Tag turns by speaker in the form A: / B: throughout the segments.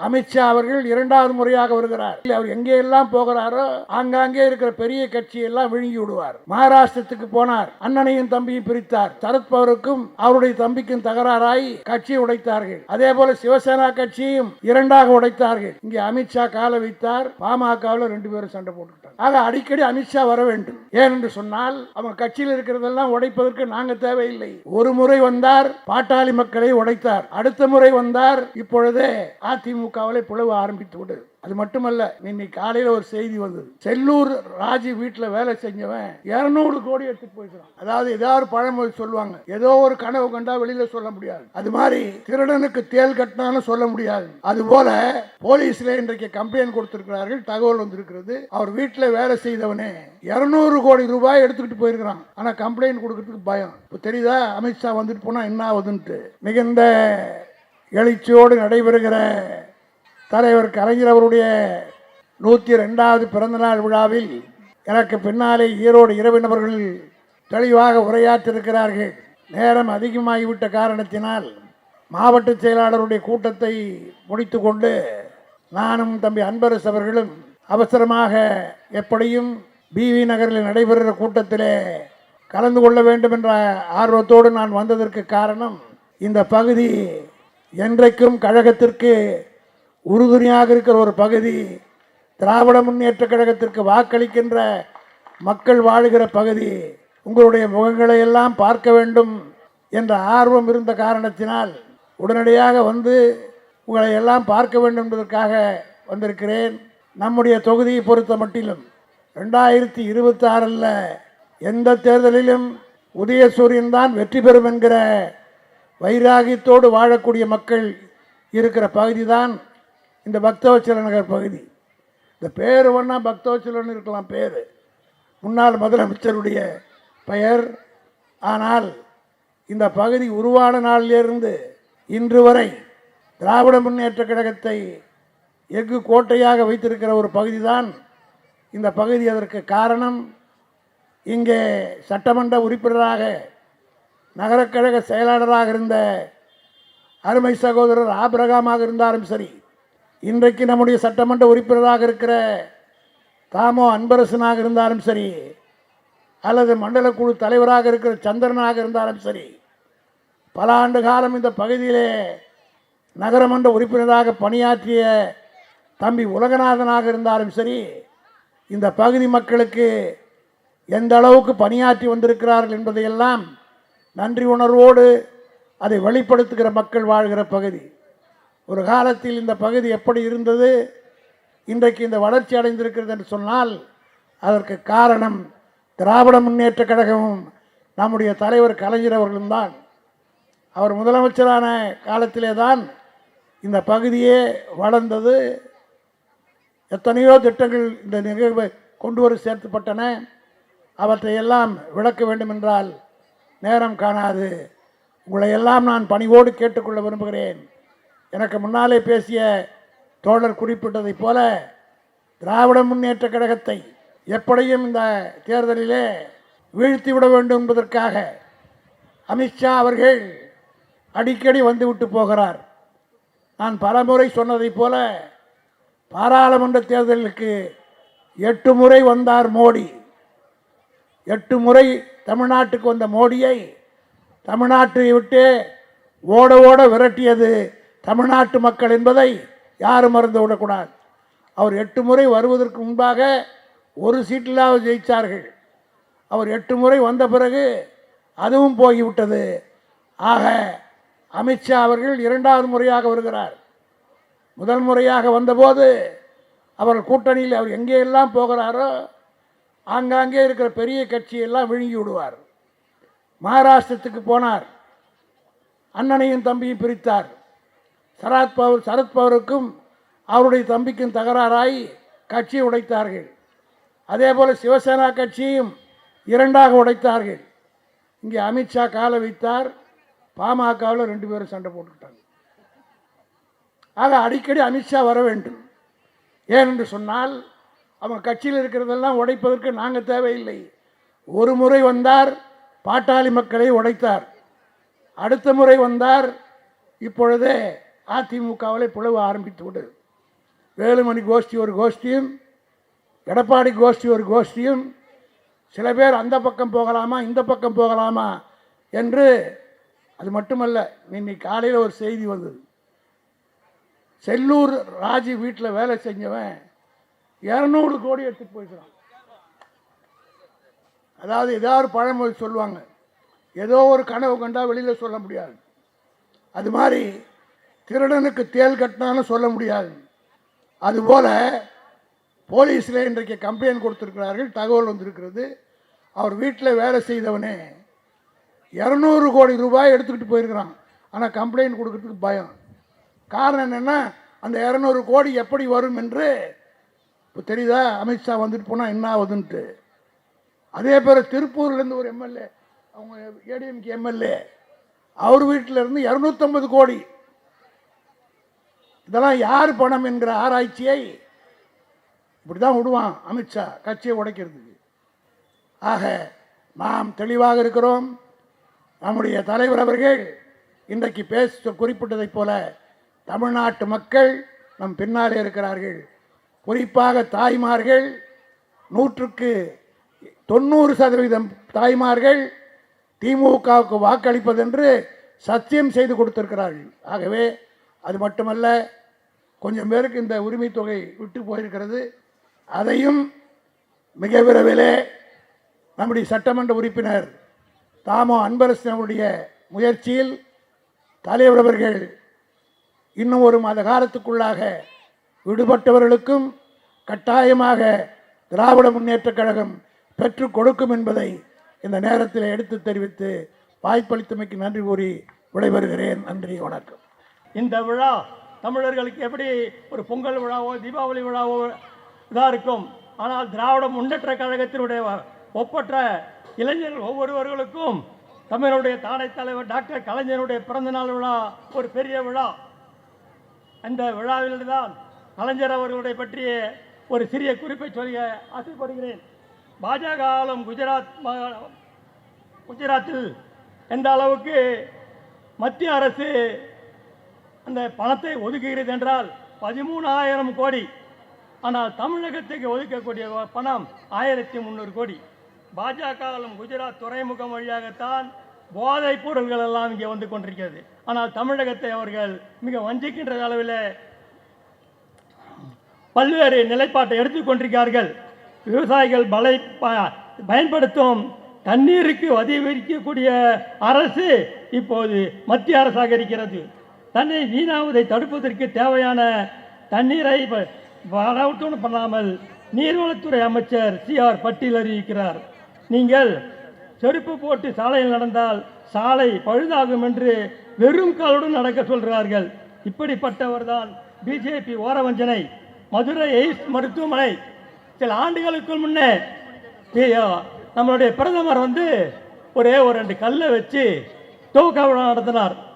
A: அமித்ஷா அவர்கள் இரண்டாவது முறையாக வருகிறார். அவர் எங்கே எல்லாம் போகிறாரோ ஆங்காங்கே இருக்கிற பெரிய கட்சியெல்லாம் விழுங்கி விடுவார். மகாராஷ்டிரத்துக்கு போனார். அண்ணனையும் தம்பியும் பிரித்தார். சரத்பவருக்கும் அவருடைய தம்பிக்கும் தகராறாய் கட்சியை உடைத்தார்கள். அதே போல சிவசேனா கட்சியும் இரண்டாக உடைத்தார்கள். இங்கே அமித்ஷா கால வைத்தார். பாமகவில் ரெண்டு பேரும் சண்டை போட்டுக்கிட்டார் ஆக அடிக்கடி அமித்ஷா வர வேண்டும். ஏனென்று சொன்னால் அவங்க கட்சியில் இருக்கிறதெல்லாம் உடைப்பதற்கு நாங்க தேவையில்லை. ஒரு முறை வந்தார் பாட்டாளி மக்களை உடைத்தார். அடுத்த முறை வந்தார் இப்பொழுதே அதிமுகவிலே பிளவு ஆரம்பித்து விடு அது மட்டுமல்ல இன்னைக்கு காலையில ஒரு செய்தி வந்தது செல்லூர் ராஜி வீட்டில் வேலை செஞ்சவன் இருநூறு கோடி எடுத்துட்டு போயிருக்கான் அதாவது ஏதாவது பழமொழி சொல்லுவாங்க. ஏதோ ஒரு கனவு கண்டா வெளியில சொல்ல முடியாது. அது மாதிரி திருடனுக்கு தேல் கட்டினாலும் சொல்ல முடியாது. அது போல போலீஸ்ல இன்றைக்கு கம்ப்ளைண்ட் கொடுத்திருக்கிறார்கள். தகவல் வந்திருக்கிறது. அவர் வீட்டில் வேலை செய்தவனே இருநூறு கோடி ரூபாய் எடுத்துக்கிட்டு போயிருக்கிறான். ஆனா கம்ப்ளைண்ட் கொடுக்கறதுக்கு பயம். இப்போ தெரியுதா? அமித்ஷா வந்துட்டு போனா என்ன ஆகுதுன்ட்டு. மிகுந்த எழுச்சியோடு நடைபெறுகிற தலைவர் கலைஞர் அவருடைய நூற்றி ரெண்டாவது பிறந்தநாள் விழாவில் எனக்கு பின்னாலே ஈரோடு இரவினவர்கள் தெளிவாக உரையாற்றிருக்கிறார்கள் நேரம் அதிகமாகிவிட்ட காரணத்தினால் மாவட்ட செயலாளருடைய கூட்டத்தை முடித்துக்கொண்டு நானும் தம்பி அன்பரசு அவர்களும் அவசரமாக எப்படியும் பிவி நகரில் நடைபெறுகிற கூட்டத்திலே கலந்து கொள்ள வேண்டும் என்ற ஆர்வத்தோடு நான் வந்ததற்கு காரணம் இந்த பகுதி என்றைக்கும் கழகத்திற்கு உறுதுணையாக இருக்கிற ஒரு பகுதி திராவிட முன்னேற்ற கழகத்திற்கு வாக்களிக்கின்ற மக்கள் வாழுகிற பகுதி உங்களுடைய முகங்களை எல்லாம் பார்க்க வேண்டும் என்ற ஆர்வம் இருந்த காரணத்தினால் உடனடியாக வந்து உங்களை எல்லாம் பார்க்க வேண்டும் என்பதற்காக வந்திருக்கிறேன். நம்முடைய தொகுதியை பொறுத்த மட்டிலும் ரெண்டாயிரத்தி இருபத்தாறில் எந்த தேர்தலிலும் உதயசூரியன் தான் வெற்றி பெறும் என்கிற வைராகியத்தோடு வாழக்கூடிய மக்கள் இருக்கிற பகுதி தான் இந்த பக்தவச்சல நகர் பகுதி. இந்த பேர் ஒன்றா பக்தவச்சலன் இருக்கலாம் பேர். முன்னாள் முதலமைச்சருடைய பெயர். ஆனால் இந்த பகுதி உருவான நாளிலிருந்து இன்று வரை திராவிட முன்னேற்ற கழகத்தை எஃகு கோட்டையாக வைத்திருக்கிற ஒரு பகுதி தான் இந்த பகுதி. அதற்கு காரணம் இங்கே சட்டமன்ற உறுப்பினராக நகரக்கழக செயலாளராக இருந்த அருமை சகோதரர் ஆபிரகாமாக இருந்தாலும் சரி இன்றைக்கு நம்முடைய சட்டமன்ற உறுப்பினராக இருக்கிற தாமோ அன்பரசனாக இருந்தாலும் சரி அல்லது மண்டல குழு தலைவராக இருக்கிற சந்திரனாக இருந்தாலும் சரி பல ஆண்டு காலம் இந்த பகுதியிலே நகரமன்ற உறுப்பினராக பணியாற்றிய தம்பி உலகநாதனாக இருந்தாலும் சரி இந்த பகுதி மக்களுக்கு எந்த அளவுக்கு பணியாற்றி வந்திருக்கிறார்கள் என்பதையெல்லாம் நன்றி உணர்வோடு அதை வெளிப்படுத்துகிற மக்கள் வாழ்கிற பகுதி. ஒரு காலத்தில் இந்த பகுதி எப்படி இருந்தது? இன்றைக்கு இந்த வளர்ச்சி அடைந்திருக்கிறது என்று சொன்னால் அதற்கு காரணம் திராவிட முன்னேற்ற கழகமும் நம்முடைய தலைவர் கலைஞர் அவர்களும் தான். அவர் முதலமைச்சரான காலத்திலே தான் இந்த பகுதியே வளர்ந்தது. எத்தனையோ திட்டங்கள் இந்த நிகழ்வை கொண்டு வர சேர்த்துப்பட்டன. அவற்றையெல்லாம் விளக்க வேண்டுமென்றால் நேரம் காணாது. உங்களை எல்லாம் நான் பணிவோடு கேட்டுக்கொள்ள விரும்புகிறேன். எனக்கு முன்னாலே பேசிய தோழர் குறிப்பிட்டதைப் போல திராவிட முன்னேற்ற கழகத்தை எப்படியும் இந்த தேர்தலிலே வீழ்த்தி விட வேண்டும் என்பதற்காக அமித்ஷா அவர்கள் அடிக்கடி வந்துவிட்டு போகிறார். நான் பலமுறை சொன்னதைப் போல பாராளுமன்ற தேர்தலுக்கு எட்டு முறை வந்தார் மோடி. எட்டு முறை தமிழ்நாட்டுக்கு வந்த மோடியை தமிழ்நாட்டை விட்டு ஓட ஓட விரட்டியது தமிழ்நாட்டு மக்கள் என்பதை யாரும் மறந்து விடக்கூடாது. அவர் எட்டு முறை வருவதற்கு முன்பாக ஒரு சீட்டிலாவது ஜெயித்தார்கள் அவர் எட்டு முறை வந்த பிறகு அதுவும் போய்விட்டது. ஆக அமித்ஷா அவர்கள் இரண்டாவது முறையாக வருகிறார். முதல் முறையாக வந்தபோது அவர் கூட்டணியில் அவர் எங்கே எல்லாம் போகிறாரோ ஆங்காங்கே இருக்கிற பெரிய கட்சியெல்லாம் விழுங்கி விடுவார். மகாராஷ்டிரத்துக்கு போனார். அண்ணனையும் தம்பியும் பிரித்தார். சரத் பவர் சரத்பவருக்கும் அவருடைய தம்பிக்கும் தகராறாய் கட்சியை உடைத்தார்கள். அதே போல் சிவசேனா கட்சியும் இரண்டாக உடைத்தார்கள். இங்கே அமித்ஷா காலை வைத்தார் பாமகவில் ரெண்டு பேரும் சண்டை போட்டுக்கிட்டாங்க. ஆக அடிக்கடி அமித்ஷா வர வேண்டும். ஏனென்று சொன்னால் அவங்க கட்சியில் இருக்கிறதெல்லாம் உடைப்பதற்கு நாங்கள் தேவையில்லை. ஒரு முறை வந்தார் பாட்டாளி மக்களை உடைத்தார். அடுத்த முறை வந்தார் இப்பொழுதே அதிமுகவிலே பிளவு ஆரம்பித்து விட்டது வேலுமணி கோஷ்டி ஒரு கோஷ்டியும் எடப்பாடி கோஷ்டி ஒரு கோஷ்டியும் சில பேர் அந்த பக்கம் போகலாமா இந்த பக்கம் போகலாமா என்று அது மட்டுமல்ல இன்னைக்கு காலையில் ஒரு செய்தி வந்தது. செல்லூர் ராஜு வீட்டில் வேலை செஞ்சவன் இரநூறு கோடி எடுத்துட்டு போயிருக்கிறான் அதாவது ஏதாவது பழமொழி சொல்லுவாங்க. ஏதோ ஒரு கனவு கண்டா வெளியில் சொல்ல முடியாது. அது மாதிரி திருடனுக்கு தேல் கட்டினாலும் சொல்ல முடியாது. அதுபோல் போலீஸில் இன்றைக்கு கம்ப்ளைண்ட் கொடுத்துருக்கிறார்கள் தகவல் வந்திருக்கிறது. அவர் வீட்டில் வேலை செய்தவனே இரநூறு கோடி ரூபாய் எடுத்துக்கிட்டு போயிருக்கிறான். ஆனால் கம்ப்ளைண்ட் கொடுக்கறதுக்கு பயம். காரணம் என்னென்னா அந்த இரநூறு கோடி எப்படி வரும் என்று இப்போ தெரியுதா? அமித்ஷா வந்துட்டு போனால் என்ன ஆகுதுன்ட்டு. அதே போல் திருப்பூர்லேருந்து ஒரு எம்எல்ஏ அவங்க ஏடிஎம்கே எம்எல்ஏ அவர் வீட்டில் இருந்து இரநூத்தம்பது கோடி இதெல்லாம் யார் பணம் என்கிற ஆராய்ச்சியை இப்படி தான் விடுவான் அமித்ஷா கட்சியை உடைக்கிறதுக்கு. ஆக நாம் தெளிவாக இருக்கிறோம். நம்முடைய தலைவர் அவர்கள் இன்றைக்கு பேச குறிப்பிட்டதைப் போல தமிழ்நாட்டு மக்கள் நம் பின்னாலே இருக்கிறார்கள். குறிப்பாக தாய்மார்கள் நூற்றுக்கு தொண்ணூறு சதவீதம் தாய்மார்கள் திமுகவுக்கு வாக்களிப்பதென்று சத்தியம் செய்து கொடுத்திருக்கிறார்கள். ஆகவே அது மட்டுமல்ல கொஞ்சம் பேருக்கு இந்த உரிமை தொகை விட்டு போயிருக்கிறது. அதையும் மிக விரைவிலே நம்முடைய சட்டமன்ற உறுப்பினர் தாமோ அன்பரசன் முயற்சியில் தலைவர் அவர்கள் இன்னும் ஒரு மாத காலத்துக்குள்ளாக விடுபட்டவர்களுக்கும் கட்டாயமாக திராவிட முன்னேற்றக் கழகம் பெற்றுக் கொடுக்கும் என்பதை இந்த நேரத்தில் எடுத்து தெரிவித்து வாய்ப்பளித்தமைக்கு நன்றி கூறி விடைபெறுகிறேன். நன்றி வணக்கம்.
B: இந்த விழா தமிழர்களுக்கு எப்படி ஒரு பொங்கல் விழாவோ தீபாவளி விழாவோ இதாக இருக்கும். ஆனால் திராவிட முன்னேற்ற கழகத்தினுடைய ஒப்பற்ற இளைஞர்கள் ஒவ்வொருவர்களுக்கும் தமிழனுடைய தானை தலைவர் டாக்டர் கலைஞருடைய பிறந்தநாள் விழா ஒரு பெரிய விழா. அந்த விழாவில்தான் கலைஞர் அவர்களுடைய பற்றிய ஒரு சிறிய குறிப்பை சொல்ல ஆசைப்படுகிறேன் பாஜக ஆளும் குஜராத் மா- குஜராத்தில் எந்த அளவுக்கு மத்திய அரசு அந்த பணத்தை ஒதுக்குகிறது என்றால் பதிமூணாயிரம் கோடி. ஆனால் தமிழகத்துக்கு ஒதுக்கக்கூடிய பணம் ஆயிரத்தி முந்நூறு கோடி. பாஜகவிலும் குஜராத் துறைமுகம் வழியாகத்தான் போதைப் பொருள்கள் எல்லாம் இங்கே வந்து கொண்டிருக்கிறது. ஆனால் தமிழகத்தை அவர்கள் மிக வஞ்சிக்கின்ற அளவில் பல்வேறு நிலைப்பாட்டை எடுத்துக்கொண்டிருக்கிறார்கள் விவசாயிகள் பலை ப- பயன்படுத்தும் தண்ணீருக்கு அதிகரிக்கக்கூடிய அரசு இப்போது மத்திய அரசாக இருக்கிறது. தன்னை வீணாவதை தடுப்பதற்கு தேவையான தண்ணீரை ப- வரவுட்டும் பண்ணாமல் நீர்வளத்துறை அமைச்சர் சி ஆர் பட்டியல் அறிவிக்கிறார். நீங்கள் செருப்பு போட்டு சாலையில் நடந்தால் சாலை பழுதாகும் என்று வெறும் காலுடன் நடக்க சொல்கிறார்கள். இப்படிப்பட்டவர் தான் பிஜேபி ஓரவஞ்சனை மதுரை எய்ம்ஸ் மருத்துவமனை. சில ஆண்டுகளுக்கு முன்னே நம்மளுடைய பிரதமர் வந்து ஒரே ஒரு ரெண்டு கல்லை வச்சு தூக்க விழா நடத்தினார்.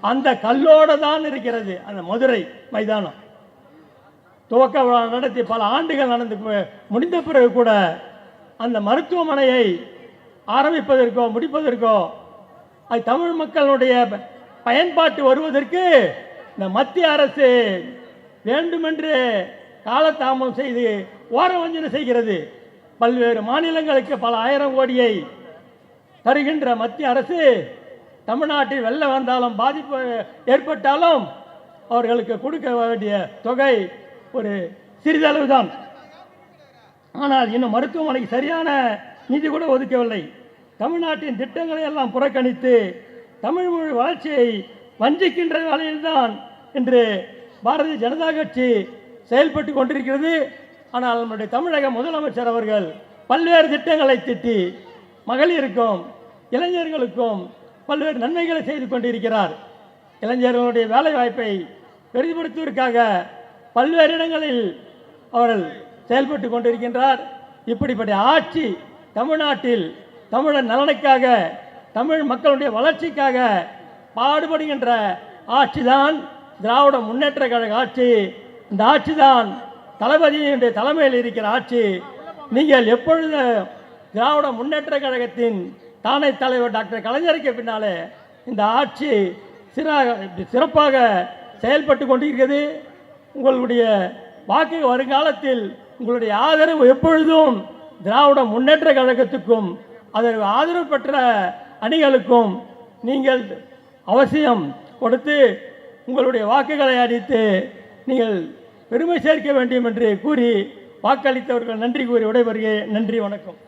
B: அந்த கல்லோடு தான் இருக்கிறது அந்த மதுரை மைதானம். துவக்க விழா நடத்தி பல ஆண்டுகள் நடந்து முடிந்த பிறகு கூட அந்த மருத்துவமனையை ஆரம்பிப்பதற்கோ முடிப்பதற்கோ அது தமிழ் மக்களுடைய ப- பயன்பாட்டு வருவதற்கு இந்த மத்திய அரசு வேண்டுமென்று காலதாமதம் செய்து ஓரவஞ்சனை செய்கிறது. பல்வேறு மாநிலங்களுக்கு பல ஆயிரம் கோடியை தருகின்ற மத்திய அரசு தமிழ்நாட்டில் வெள்ளம் வந்தாலும் பாதிப்பு ஏற்பட்டாலும் அவர்களுக்கு கொடுக்க வேண்டிய தொகை ஒரு சிறிதளவு தான் ஆனால் இன்னும் மருத்துவமனைக்கு சரியான நிதி கூட ஒதுக்கவில்லை. தமிழ்நாட்டின் திட்டங்களை எல்லாம் புறக்கணித்து தமிழ் மொழி வளர்ச்சியை வஞ்சிக்கின்ற வேலையில்தான் இன்று பாரதிய ஜனதா கட்சி செயல்பட்டு கொண்டிருக்கிறது. ஆனால் நம்முடைய தமிழக முதலமைச்சர் அவர்கள் பல்வேறு திட்டங்களை திட்டி மகளிருக்கும் இளைஞர்களுக்கும் பல்வேறு நன்மைகளை செய்து கொண்டிருக்கிறார். இளைஞர்களுடைய வேலை வாய்ப்பை பெரிதுபடுத்துவதற்காக பல்வேறு இடங்களில் அவர்கள் செயல்பட்டு கொண்டிருக்கின்றார். இப்படிப்பட்ட ஆட்சி தமிழ்நாட்டில் தமிழர் நலனுக்காக தமிழ் மக்களுடைய வளர்ச்சிக்காக பாடுபடுகின்ற ஆட்சிதான் திராவிட முன்னேற்ற கழக ஆட்சி. இந்த ஆட்சிதான் தளபதியினுடைய தலைமையில் இருக்கிற ஆட்சி. நீங்கள் எப்பொழுது திராவிட முன்னேற்ற கழகத்தின் தானை தலைவர் டாக்டர் கலைஞருக்கு பின்னாலே இந்த ஆட்சி சிறாக சிறப்பாக செயல்பட்டு கொண்டிருக்கிறது. உங்களுடைய வாக்கு வருங்காலத்தில் உங்களுடைய ஆதரவு எப்பொழுதும் திராவிட முன்னேற்ற கழகத்துக்கும் அதற்கு ஆதரவு பெற்ற அணிகளுக்கும் நீங்கள் அவசியம் கொடுத்து உங்களுடைய வாக்குகளை அளித்து நீங்கள் பெருமை சேர்க்க வேண்டும் என்று கூறி வாக்களித்தவர்கள் நன்றி கூறி விடைபெறுகிறேன். நன்றி வணக்கம்.